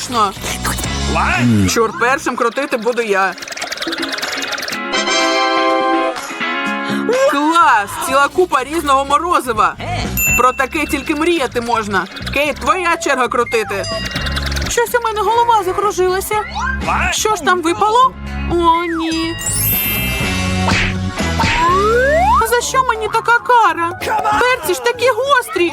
точно. Чур, першим крутити буду я. Клас! Ціла купа різного морозива. Про таке тільки мріяти можна. Кейт, твоя черга крутити. Щось у мене голова закружилася. Що ж там випало? О, ні. За що мені така кара? Перці ж такі гострі.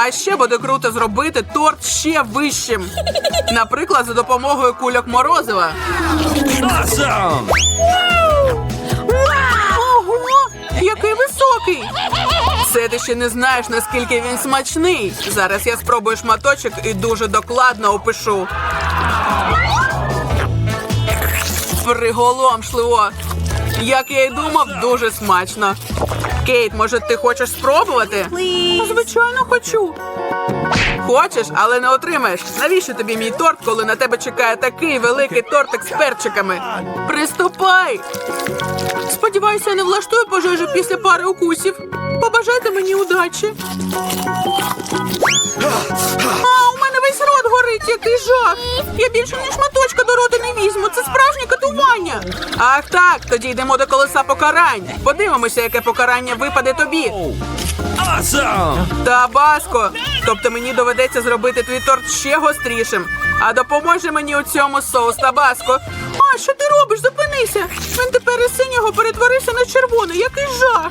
А ще буде круто зробити торт ще вищим. Наприклад, за допомогою кульок морозива. Awesome! Ого, який високий! Це ти ще не знаєш, наскільки він смачний. Зараз я спробую шматочок і дуже докладно опишу. Приголомшливо. Як я й думав, дуже смачно. Кейт, може, ти хочеш спробувати? Звичайно, хочу. Хочеш, але не отримаєш. Навіщо тобі мій торт, коли на тебе чекає такий великий тортик з перчиками? Приступай! Сподіваюся, я не влаштую пожежу після пари укусів. Побажайте мені удачі. А, у мене весь рот горить, який жах. Я більше ні шматочка до рота не візьму. Це справжнє катування. Ах так, тоді йдемо до колеса покарань. Подивимося, яке покарання випаде тобі. Та Табаско. Тобто мені доведеться зробити твій торт ще гострішим. А допоможе мені у цьому соус Табаско. А що ти робиш? Зупинися. Він тепер із синього перетворився на червоний. Який жах.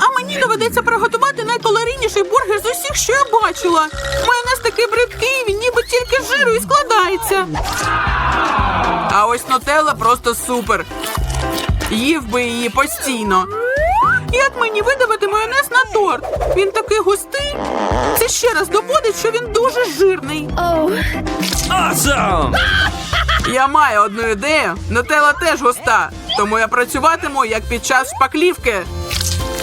А мені доведеться приготувати найкалорійніший бургер з усіх, що я бачила. Майонез такий бридкий, він ніби тільки з жиру і складається. А ось нутелла просто супер. Їв би її постійно. Як мені видавати майонез на торт? Він такий густий. Це ще раз доводить, що він дуже жирний. Oh, Awesome! Я маю одну ідею. Нутелла теж густа, тому я працюватиму як під час шпаклівки.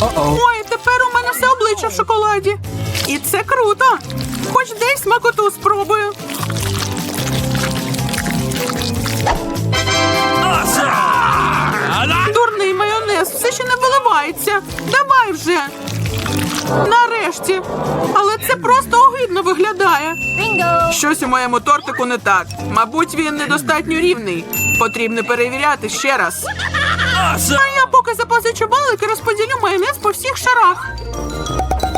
Uh-oh. Ой, тепер у мене все обличчя в шоколаді. І це круто. Хоч десь смакоту спробую. Дурний майонез все ще не виливається. Давай вже. Нарешті. Але це просто огидно виглядає. Щось у моєму тортику не так. Мабуть, він недостатньо рівний. Потрібно перевіряти ще раз. Awesome! А я поки запозичу балик і розподілю майонез по всіх шарах.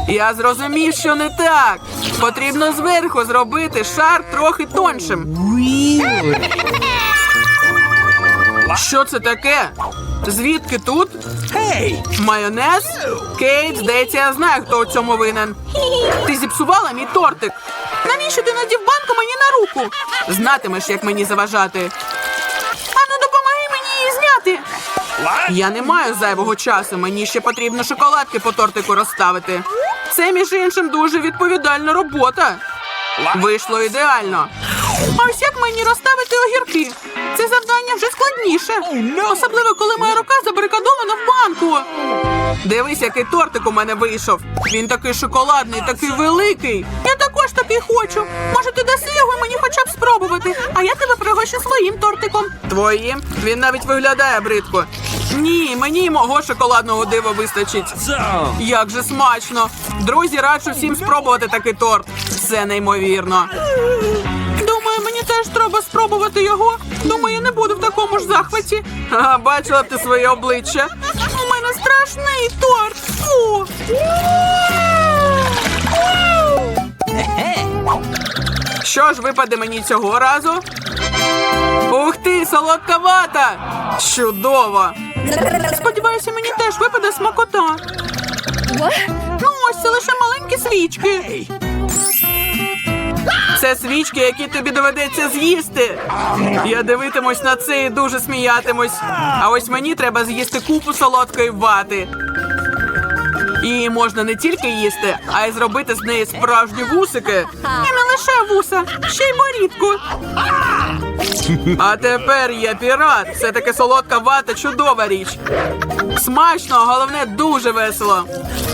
Я зрозумів, що не так. Потрібно зверху зробити шар трохи тоншим. Що це таке? Звідки тут? Hey! Майонез? Кейт, здається, я знаю, хто у цьому винен. Ти зіпсувала мій тортик. Навіщо ти надів банку мені на руку? Знатимеш, як мені заважати. Я не маю зайвого часу. Мені ще потрібно шоколадки по тортику розставити. Це, між іншим, дуже відповідальна робота. Вийшло ідеально. А ось як мені розставити огірки? Це завдання вже складніше. Особливо, коли моя рука забарикадована в банку. Дивись, який тортик у мене вийшов. Він такий шоколадний, такий великий. Такий хочу. Може, ти даси його мені хоча б спробувати, а я тебе пригощу своїм тортиком. Твоїм? Він навіть виглядає бридко. Ні, мені й мого шоколадного дива вистачить. Як же смачно! Друзі, раджу всім спробувати такий торт. Це неймовірно. Думаю, мені теж треба спробувати його. Думаю, я не буду в такому ж захваті. Ага, бачила ти своє обличчя. У мене страшний торт. Фу. Що ж випаде мені цього разу? Ух ти, солодка вата! Чудово! Сподіваюся, мені теж випаде смакота. Ну, ось це лише маленькі свічки. Це свічки, які тобі доведеться з'їсти. Я дивитимусь на це і дуже сміятимусь. А ось мені треба з'їсти купу солодкої вати. І можна не тільки їсти, а й зробити з неї справжні вусики. І не лише вуса, ще й морідку. А тепер я пірат. Все таки солодка вата чудова річ. Смачно, головне дуже весело.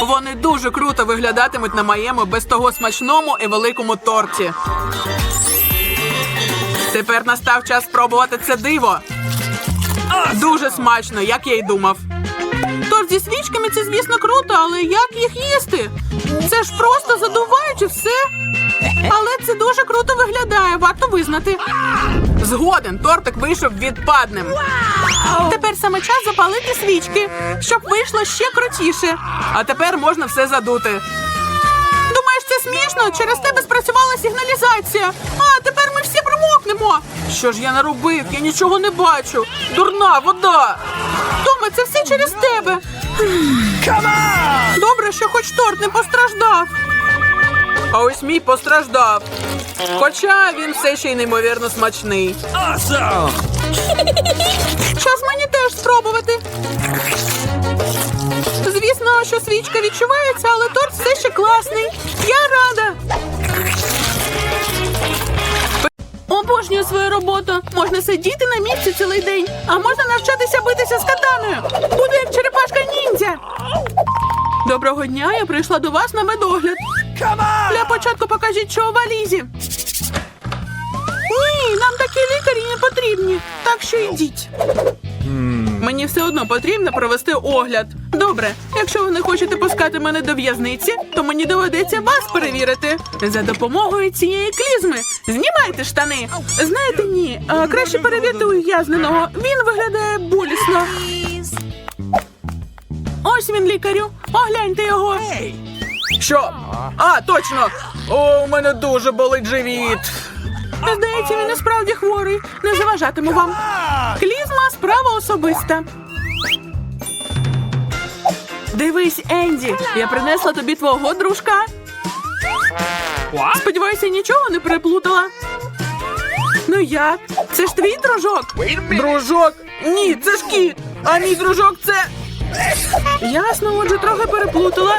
Вони дуже круто виглядатимуть на моєму без того смачному і великому торті. Тепер настав час спробувати це диво. Дуже смачно, як я й думав. Торт зі свічками це, звісно, круто, але як їх їсти? Це ж просто задуваючи все. Але це дуже круто виглядає, варто визнати. Згоден, тортик вийшов відпадним. Тепер саме час запалити свічки, щоб вийшло ще крутіше. А тепер можна все задути. Думаєш, це смішно? Через тебе спрацювала сигналізація. А тепер ми всі промокнемо. Що ж я наробив? Я нічого не бачу. Дурна вода. Тома, це все через тебе. Добре, що хоч торт не постраждав. А ось мій постраждав. Хоча він все ще й неймовірно смачний. Awesome. Час мені теж спробувати. Звісно, що свічка відчувається, але торт все ще класний. Я рада. Обожнюю свою роботу. Можна сидіти на місці цілий день, а можна навчатися битися з катаною. Буду як черепашка ніндзя. Доброго дня, я прийшла до вас на медогляд. Для початку покажіть, що у валізі. Ні, нам такі лікарі не потрібні. Так що йдіть. Мені все одно потрібно провести огляд. Добре, якщо ви не хочете пускати мене до в'язниці, то мені доведеться вас перевірити. За допомогою цієї клізми. Знімайте штани. Знаєте, ні, а, краще перевірте ув'язненого. Він виглядає болісно. Ось він, лікарю. Огляньте його. Що? А, точно! О, у мене дуже болить живіт. Здається, він і справді хворий. Не заважатиму вам. Клізма справа особиста. Дивись, Енді, я принесла тобі твого дружка. Сподіваюся, нічого не переплутала. Ну як? Це ж твій дружок? Дружок? Ні, це ж кіт. А мій дружок це. Ясно, отже, трохи переплутала.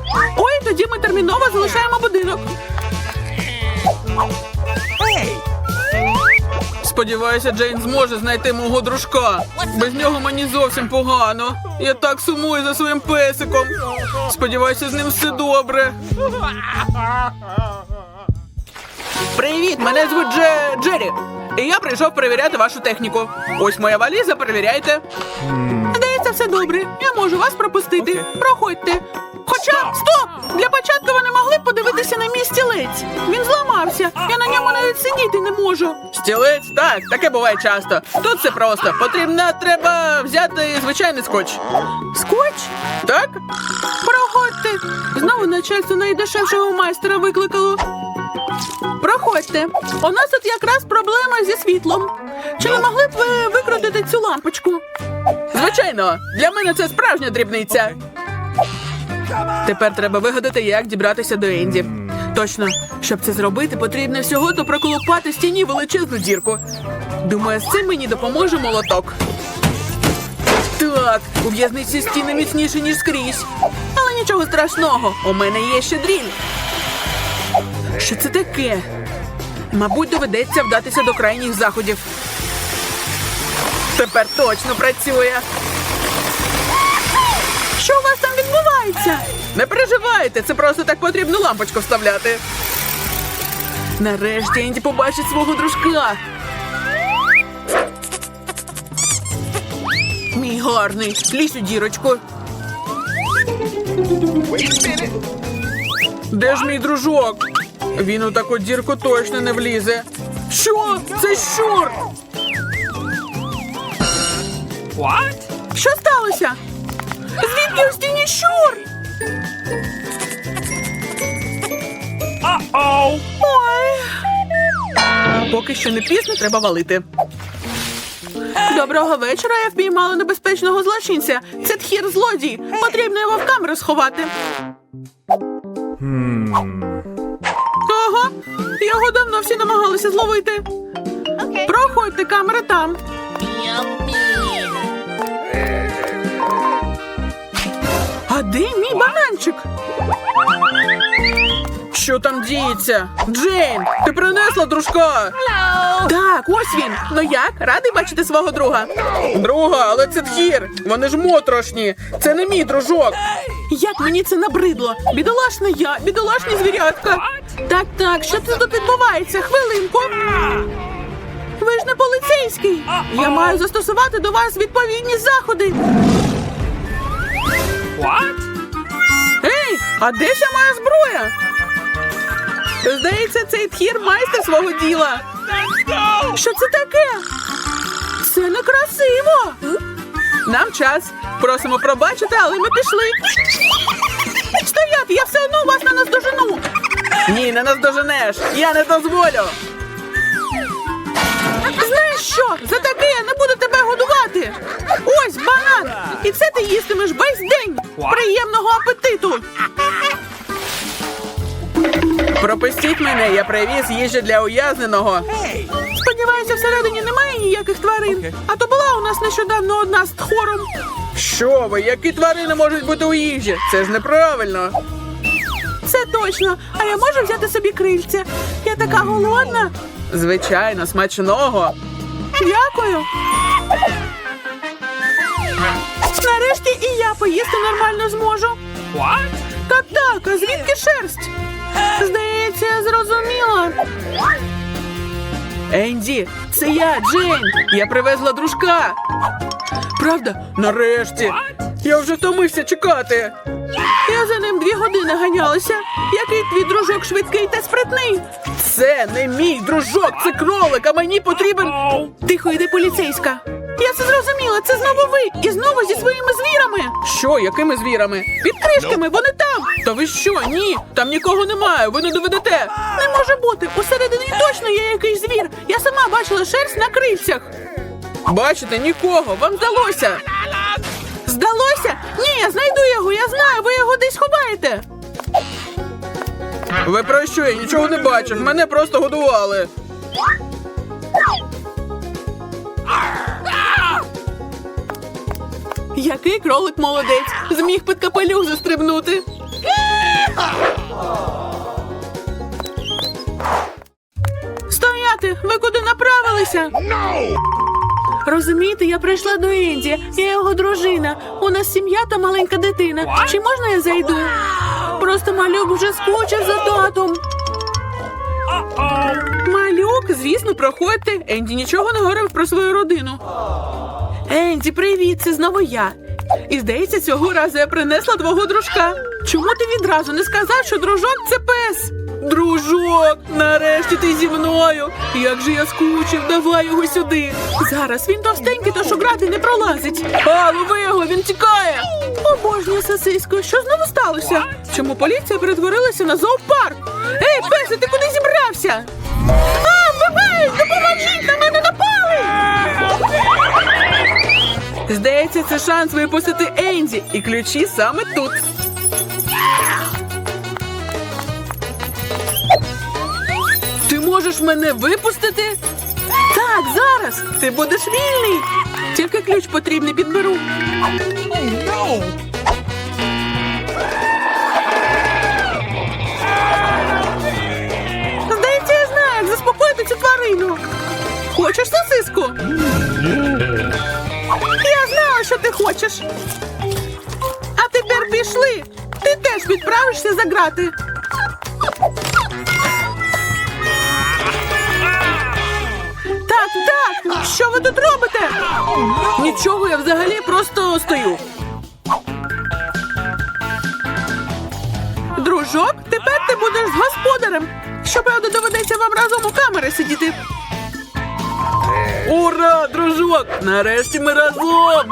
Ой, тоді ми терміново залишаємо будинок. Сподіваюся, Джейн зможе знайти мого дружка. Без нього мені зовсім погано. Я так сумую за своїм песиком. Сподіваюся, з ним все добре. Привіт, мене звуть Дже... Джері. І я прийшов перевіряти вашу техніку. Ось моя валіза, перевіряйте. Здається, все добре. Я можу вас пропустити. Проходьте. Хоча, стоп! Для початку ви не могли б подивитися на мій стілець. Він зламався. Я на ньому навіть сидіти не можу. Стілець? Так, таке буває часто. Тут все просто. Потрібно треба взяти звичайний скотч. Скотч? Так? Проходьте. Знову начальство найдешевшого майстера викликало. Проходьте. У нас тут якраз проблема зі світлом. Чи не могли б ви викрутити цю лампочку? Звичайно, для мене це справжня дрібниця. Тепер треба вигадати, як дібратися до Енді. Точно, щоб це зробити, потрібно всього то проколупати стіні величезну дірку. Думаю, з цим мені допоможе молоток. Так, у в'язниці стіни міцніші, ніж скрізь. Але нічого страшного, у мене є ще дріль. Що це таке? Мабуть, доведеться вдатися до крайніх заходів. Тепер точно працює. Що у вас там відбувається? Не переживайте, це просто так потрібно лампочку вставляти. Нарешті Енді побачить свого дружка. Мій гарний, лізь у дірочку. Де ж мій дружок? Він у таку дірку точно не влізе. Що? Це щур! What? Що сталося? Звідки у стіні щур? Ой. Поки що не пізно, треба валити. Доброго вечора. Я впіймала небезпечного злочинця. Це тхір злодій. Потрібно його в камеру сховати. Ага, його давно всі намагалися зловити. Проходьте, камера там. А де мій бананчик? Що там діється? Джейн, ти принесла дружка? Так, ось він. Ну як? Радий бачити свого друга? Друга, але це тхір. Вони ж моторошні. Це не мій дружок. Як мені це набридло? Бідолашна я, бідолашні звірятка. Так, так, що це тут відбувається? Хвилинку. Ви ж не поліцейський. Я маю застосувати до вас відповідні заходи. What? Ей, а де ще моя зброя? Здається, цей тхір майстер свого діла. Що це таке? Це некрасиво. Нам час. Просимо пробачити, але ми пішли. Стояти, я все одно вас не наздожену. Ні, не наздоженеш. Я не дозволю. Знаєш що? За таке я не буду тебе годувати. Ось банан. І це ти їстимеш весь день. Приємного апетиту. Пропустіть мене, я привіз їжі для ув'язненого. Сподіваюся, всередині немає ніяких тварин. А то була у нас нещодавно одна з тхором. Що ви, які тварини можуть бути у їжі? Це ж неправильно. Це точно. А я можу взяти собі крильця? Я така голодна. Звичайно, смачного. Дякую. Нарешті і я поїсти нормально зможу. What? Так, так, а звідки шерсть? Здається, я зрозуміла. Енді, це я, Джейн. Я привезла дружка. Правда? Нарешті. Я вже втомився чекати. Я за ним дві години ганялася. Який твій дружок швидкий та спритний? Це не мій дружок, це кролик, а мені потрібен. Тихо йди поліцейська. Я це зрозуміла, це знову ви і знову зі своїми звірами. Що, якими звірами? Під кришками, вони там. Та ви що? Ні, там нікого немає, ви не доведете. Не може бути. Усередині точно є якийсь звір. Я сама бачила шерсть на крильцях. Бачите, нікого, вам здалося. Здалося? Ні, я знайду його, я знаю, ви його десь ховаєте. Ви про що? Я нічого не бачив. Мене просто годували. Який кролик молодець. Зміг під капелюх застрибнути. Стояти! Ви куди направилися? Розумієте, я прийшла до Енді. Я його дружина. У нас сім'я та маленька дитина. Чи можна я зайду? Просто малюк вже скучив за татом. Малюк, звісно, проходьте. Енді нічого не говорив про свою родину. Енді, привіт, це знову я. І здається, цього разу я принесла твого дружка. Чому ти відразу не сказав, що дружок це пес? Дружок, нарешті ти зі мною. Як же я скучив, давай його сюди. Зараз він товстенький, тож у грати не пролазить. А, лови його, він тікає. Обожнюю сосисько, що знову сталося? Чому поліція перетворилася на зоопарк? Ей, песе, ти куди зібрався? А, Здається, це шанс випустити Енді, і ключі саме тут. Ти можеш мене випустити? Так, зараз. Ти будеш вільний. Тільки ключ потрібний підберу. Здається, я знаю, як заспокоїти цю тварину. Хочеш сосиску? Що ти хочеш. А тепер пішли. Ти теж відправишся за грати. Так, так. Що ви тут робите? Нічого, я взагалі просто стою. Дружок, тепер ти будеш з господарем. Щоправда, доведеться вам разом у камери сидіти. Ура, дружок! Нарешті ми разом.